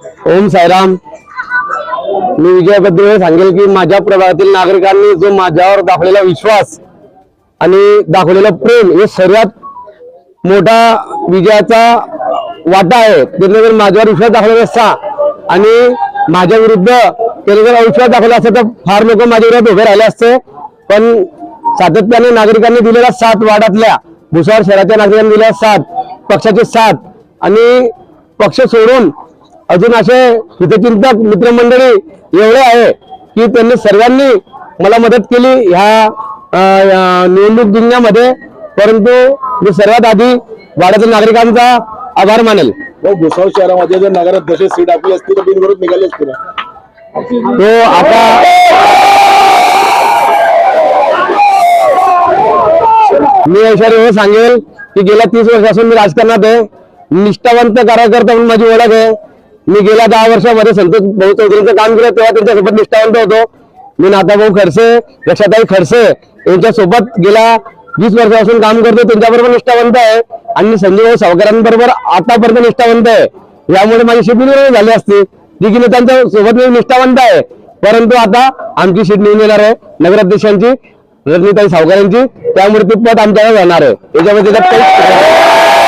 ओम साईराम. मी विजयाबद्दल सांगेल की माझ्या प्रभागातील नागरिकांनी जो माझ्यावर दाखवलेला विश्वास आणि दाखवलेलं प्रेम हे सर्वात मोठा विजयाचा वाटा आहे. त्याने जर माझ्यावर विश्वास दाखवलेला असता आणि माझ्या विरुद्ध त्याने जर अविश्वास दाखवला असता तर फार लोक माझ्या विरोधात उभे राहिले असते. पण सातत्याने नागरिकांनी दिलेला साथ वाड्यातल्या भुसार शहराच्या नागरिकांनी दिलेला साथ पक्षाचे साथ आणि पक्ष सोडून अजून असे हितचिंतक मित्रमंडळी एवढे आहे की त्यांनी सर्वांनी मला मदत केली ह्या निवडणूक जिंकण्यामध्ये. परंतु मी सर्वात आधी वाड्यातील नागरिकांचा आभार मानेल. भुसावळ शहरामध्ये जर नगराध्यक्ष सीट आपली असती तर बिनविरोध निघाली असती तो आता मी ऐश्वर्य हे सांगेल की गेल्या तीस वर्षापासून मी राजकारणात आहे. निष्ठावंत कार्यकर्ता म्हणून माझी ओळख आहे. मी गेल्या दहा वर्षामध्ये संतोष भाऊ चौधरीचं काम केलं तेव्हा त्यांच्यासोबत निष्ठावंत होतो. मी नाथाभाऊ खडसे लक्षाताई खडसे यांच्यासोबत गेल्या वीस वर्षापासून काम करतो त्यांच्याबरोबर निष्ठावंत आहे. आणि संजय भाऊ सावकारांबरोबर आतापर्यंत निष्ठावंत आहे. यामुळे माझी शिबिर झाली असती. देखील त्यांच्यासोबत मी निष्ठावंत आहे. परंतु आता आमची सीट निवडून येणार आहे नगराध्यक्षांची रजनीताई सावकारांची. त्यामुळे ती पद आमच्याकडे जाणार आहे. याच्यामध्ये